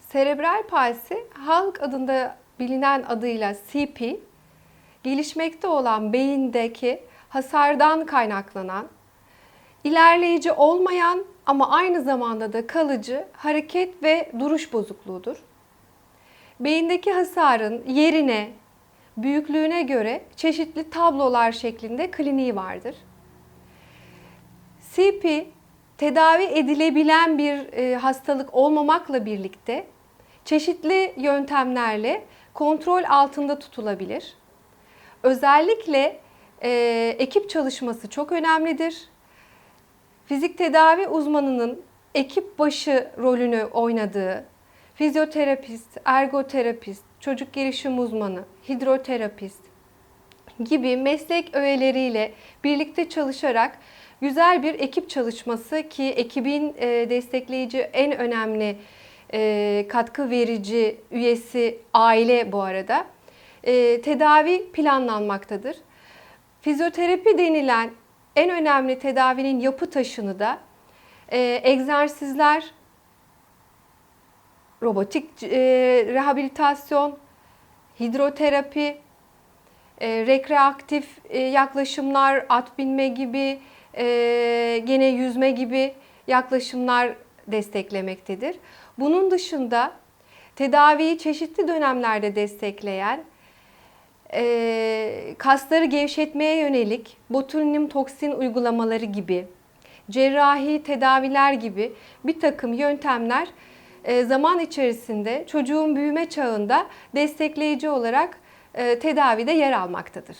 Serebral palsi halk adında bilinen adıyla CP, gelişmekte olan beyindeki hasardan kaynaklanan, ilerleyici olmayan ama aynı zamanda da kalıcı hareket ve duruş bozukluğudur. Beyindeki hasarın yerine, büyüklüğüne göre çeşitli tablolar şeklinde kliniği vardır. CP tedavi edilebilen bir e, hastalık olmamakla birlikte çeşitli yöntemlerle kontrol altında tutulabilir. Özellikle e, ekip çalışması çok önemlidir. Fizik tedavi uzmanının ekip başı rolünü oynadığı fizyoterapist, ergoterapist, çocuk gelişim uzmanı, hidroterapist gibi meslek öğeleriyle birlikte çalışarak güzel bir ekip çalışması ki ekibin e, destekleyici en önemli e, katkı verici üyesi aile bu arada e, tedavi planlanmaktadır. Fizyoterapi denilen en önemli tedavinin yapı taşını da egzersizler, robotik rehabilitasyon, hidroterapi, e, rekreatif yaklaşımlar, at binme gibi, gene yüzme gibi yaklaşımlar desteklemektedir. Bunun dışında tedaviyi çeşitli dönemlerde destekleyen e, kasları gevşetmeye yönelik botulinum toksin uygulamaları gibi, cerrahi tedaviler gibi bir takım yöntemler e, zaman içerisinde çocuğun büyüme çağında destekleyici olarak e, tedavide yer almaktadır.